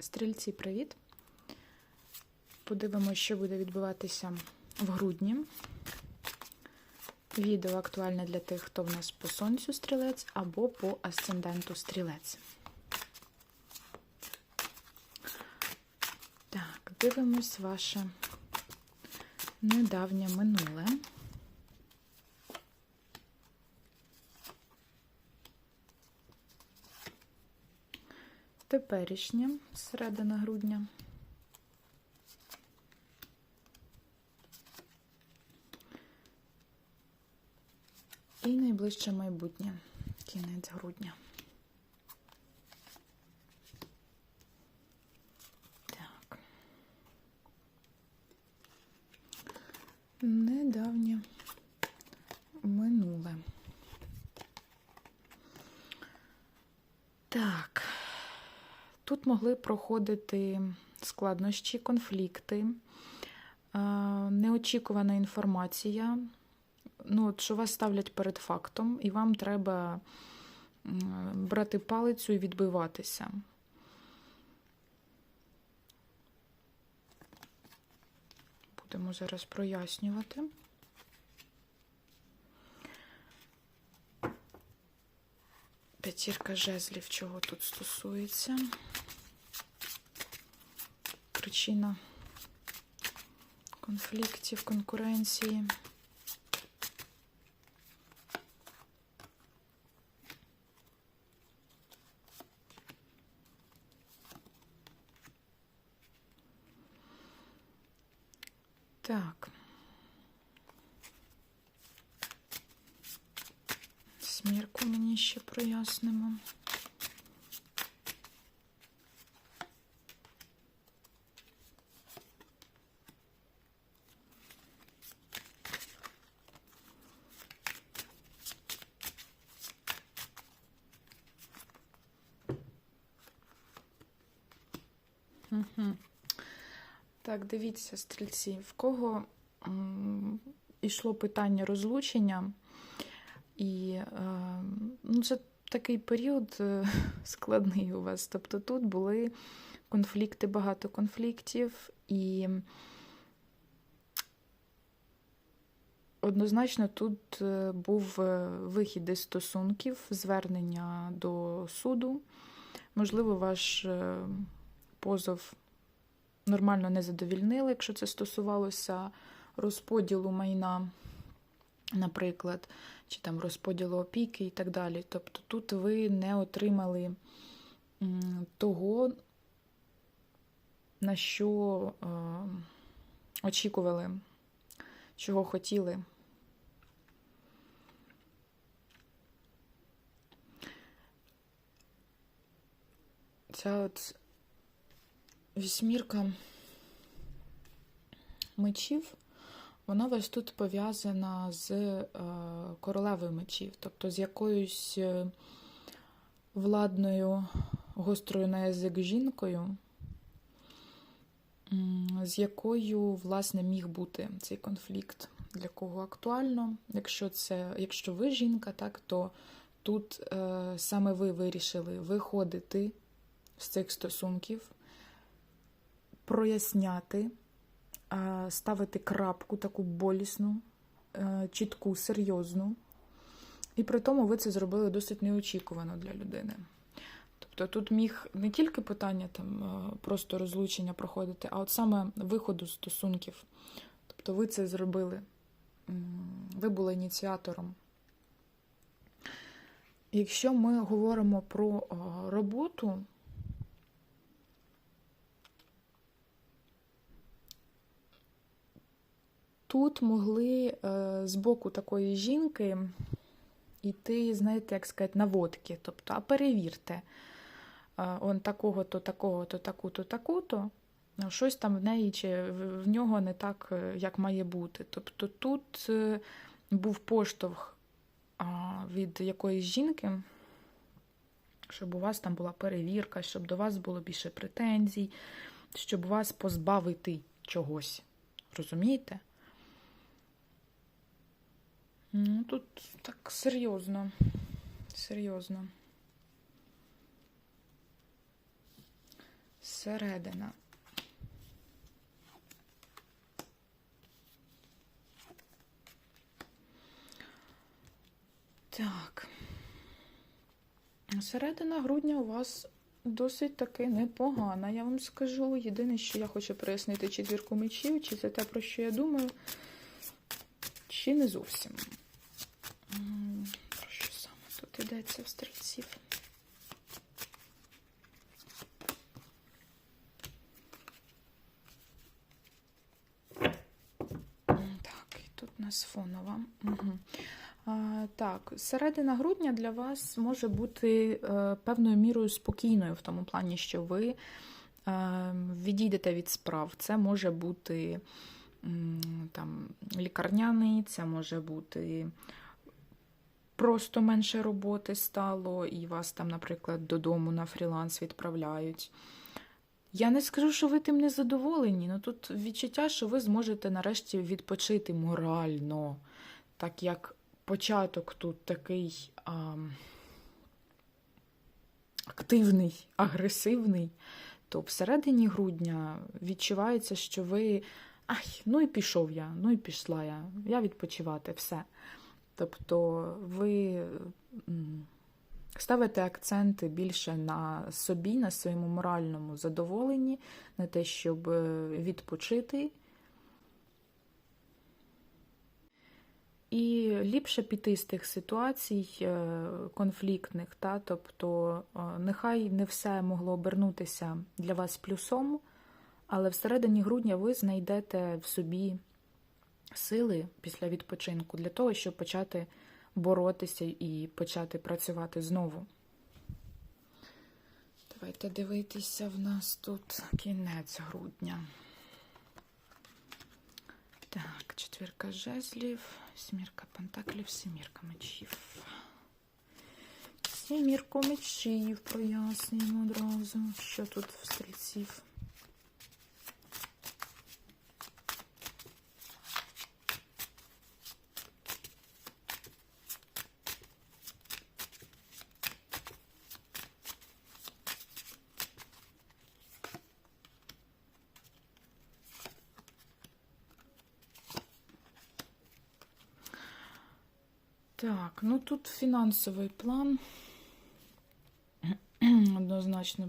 Стрільці, привіт! Подивимося, що буде відбуватися в грудні. Відео актуальне для тих, хто в нас по сонцю стрілець або по асценденту стрілець. Так, дивимось ваше недавнє минуле. Теперішнє середина грудня. І найближче майбутнє, кінець грудня. Так. Недавнє минуле. Так. Могли проходити складнощі, конфлікти, е, неочікувана інформація. Ну, от, що вас ставлять перед фактом, і вам треба брати палицю і відбиватися. Будемо зараз прояснювати. П'ятірка жезлів, чого тут стосується. Причина конфліктів, конкуренції. Так. Смірку мені ще прояснимо. Угу. Так, дивіться, стрільці, в кого м, йшло питання розлучення, і е, ну, це такий період е, складний у вас. Тобто тут були конфлікти, багато конфліктів, і однозначно тут е, був е, вихід із стосунків, звернення до суду. Можливо, ваш позов нормально не задовільнили, якщо це стосувалося розподілу майна, наприклад, чи там розподілу опіки і так далі. Тобто тут ви не отримали того, на що е, очікували, чого хотіли. Ця от вісьмірка мечів, вона вас тут пов'язана з е, королевою мечів, тобто з якоюсь е, владною, гострою на язик жінкою, з якою, власне, міг бути цей конфлікт. Для кого актуально. Якщо це, якщо ви жінка, так, то тут е, саме ви вирішили виходити з цих стосунків, проясняти, ставити крапку таку болісну, е, чітку, серйозну. І при тому ви це зробили досить неочікувано для людини. Тобто тут міг не тільки питання там е, просто розлучення проходити, а от саме виходу стосунків. Тобто ви це зробили, ви були ініціатором. Якщо ми говоримо про е, роботу, тут могли е, з боку такої жінки йти, знаєте, як сказати, наводки. Тобто, а перевірте, е, он такого-то, такого-то, таку-то, таку-то. Щось там в неї чи в нього не так, е, як має бути. Тобто тут був поштовх від якоїсь жінки, щоб у вас там була перевірка, щоб до вас було більше претензій, щоб вас позбавити чогось. Розумієте? Ну, тут так серйозно. Серйозно. середина. Так. Середина грудня у вас досить таки непогана, я вам скажу. Єдине, що я хочу прояснити четвірку мечів, чи це те, про що я думаю, чи не зовсім. М, Про що саме тут йдеться в стрільців? Так, і тут у нас фонова. Угу. Так, середина грудня для вас може бути е, певною мірою спокійною, в тому плані, що ви е, відійдете від справ. Це може бути там, лікарняний, це може бути просто менше роботи стало, і вас там, наприклад, додому на фріланс відправляють. Я не скажу, що ви тим не задоволені, але тут відчуття, що ви зможете нарешті відпочити морально, так як початок тут такий а, активний, агресивний, то всередині грудня відчувається, що ви. Ай, ну і пішов я, ну і пішла я, я відпочивати, все. Тобто ви ставите акценти більше на собі, на своєму моральному задоволенні, на те, щоб е, відпочити. І ліпше піти з тих ситуацій е, конфліктних, та, тобто е, нехай не все могло обернутися для вас плюсом, але всередині грудня ви знайдете в собі сили після відпочинку для того, щоб почати боротися і почати працювати знову. Давайте дивитися, в нас тут кінець грудня. Так, четвірка жезлів, сімірка пентаклів, сімірка мечів. Сімірку мечів прояснюємо одразу, що тут в стрільців. Так, ну тут фінансовий план. Однозначно.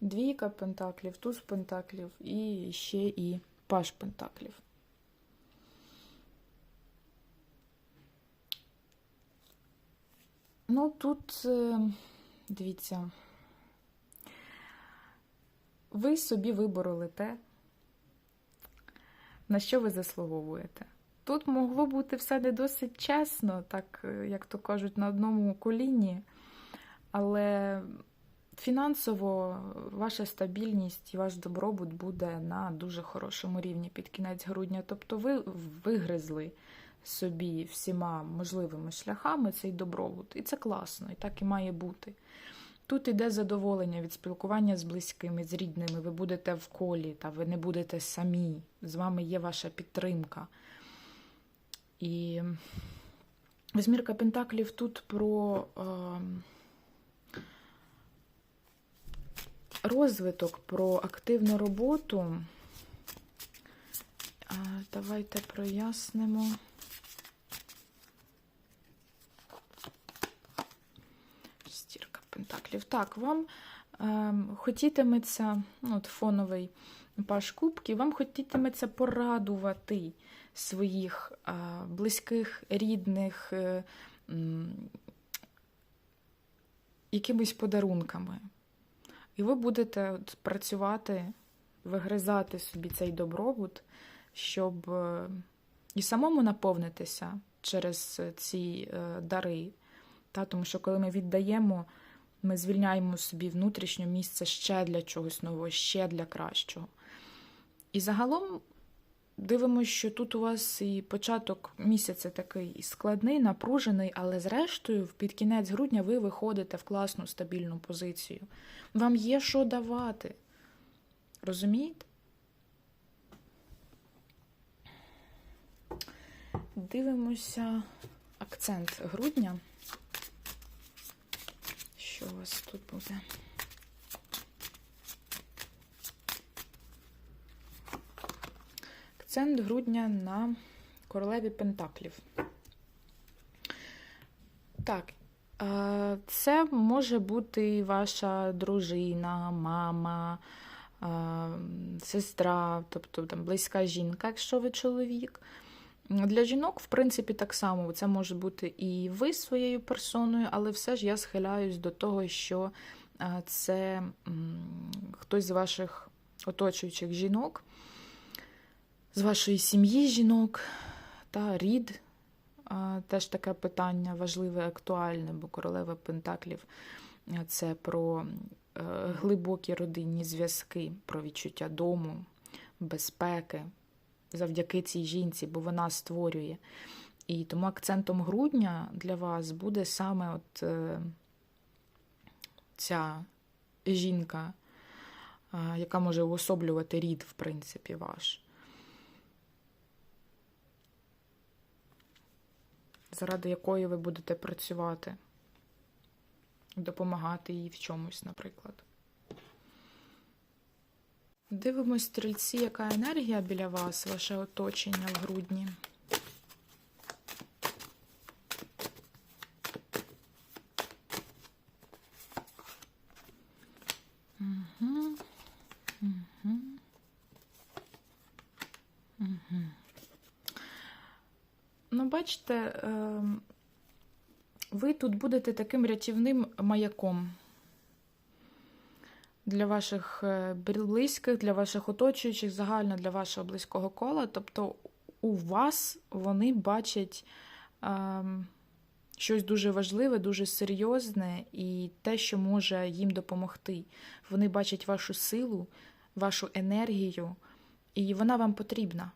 Двійка пентаклів, туз пентаклів і ще і паш пентаклів. Ну, тут, е, дивіться, ви собі вибороли те, на що ви заслуговуєте. Тут могло бути все не досить чесно, так е, як то кажуть, на одному коліні, але фінансово ваша стабільність і ваш добробут буде на дуже хорошому рівні під кінець грудня. Тобто ви вигризли собі всіма можливими шляхами цей добробут. І це класно, і так і має бути. Тут іде задоволення від спілкування з близькими, з рідними. Ви будете в колі, та ви не будете самі. З вами є ваша підтримка. І восьмірка Пентаклів тут про розвиток, про активну роботу. Давайте прояснимо. Шестірка Пентаклів. Так, вам е, хотітиметься, ну, от фоновий паш кубків, вам хотітиметься порадувати своїх близьких, рідних е, якимись подарунками. І ви будете працювати, вигризати собі цей добробут, щоб е, і самому наповнитися через ці е, дари. Та, тому що коли ми віддаємо, ми звільняємо собі внутрішнє місце ще для чогось нового, ще для кращого. І загалом дивимося, що тут у вас і початок місяця такий складний, напружений, але зрештою, під кінець грудня ви виходите в класну стабільну позицію. Вам є що давати. Розумієте? Дивимося акцент грудня. Що у вас тут буде? Акцент грудня на королеві Пентаклів. Так, це може бути ваша дружина, мама, сестра, тобто там близька жінка, якщо ви чоловік. Для жінок, в принципі, так само це може бути і ви своєю персоною, але все ж я схиляюсь до того, що це хтось з ваших оточуючих жінок, з вашої сім'ї жінок та рід. Теж таке питання важливе, актуальне, бо королева Пентаклів е, це про е, глибокі родинні зв'язки, про відчуття дому, безпеки завдяки цій жінці, бо вона створює. І тому акцентом грудня для вас буде саме от е, ця жінка, яка може уособлювати рід, в принципі, ваш. Заради якої ви будете працювати, допомагати їй в чомусь, наприклад. Дивимось, стрільці, яка енергія біля вас, ваше оточення в грудні. Бачите, ем, ви тут будете таким рятівним маяком для ваших е, близьких, для ваших оточуючих, загально для вашого близького кола. Тобто у вас вони бачать ем, щось дуже важливе, дуже серйозне і те, що може їм допомогти. Вони бачать вашу силу, вашу енергію, і вона вам потрібна.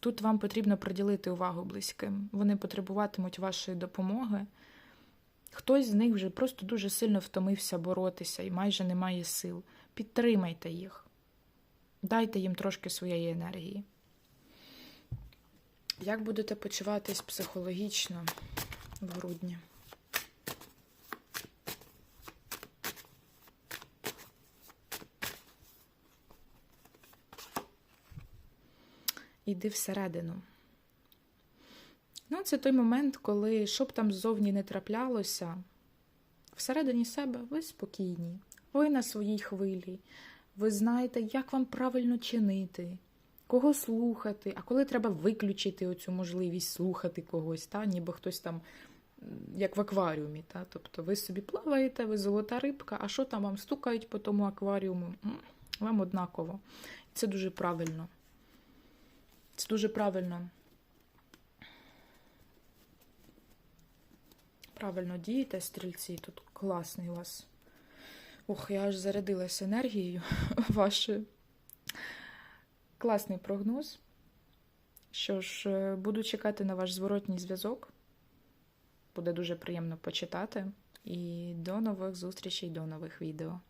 Тут вам потрібно приділити увагу близьким. Вони потребуватимуть вашої допомоги. Хтось з них вже просто дуже сильно втомився боротися і майже не має сил. Підтримайте їх, дайте їм трошки своєї енергії. Як будете почуватись психологічно в грудні? Іди всередину. Ну, це той момент, коли що б там ззовні не траплялося, всередині себе ви спокійні, ви на своїй хвилі, ви знаєте, як вам правильно чинити, кого слухати, а коли треба виключити оцю можливість слухати когось, та? ніби хтось там, як в акваріумі. Та? Тобто ви собі плаваєте, ви золота рибка, а що там вам стукають по тому акваріуму? Вам однаково. Це дуже правильно. Дуже правильно. Правильно дієте, стрільці. Тут класний у вас. Ох, я аж зарядилась енергією вашою. Класний прогноз. Що ж, е, буду чекати на ваш зворотній зв'язок. Буде дуже приємно почитати. І до нових зустрічей, до нових відео.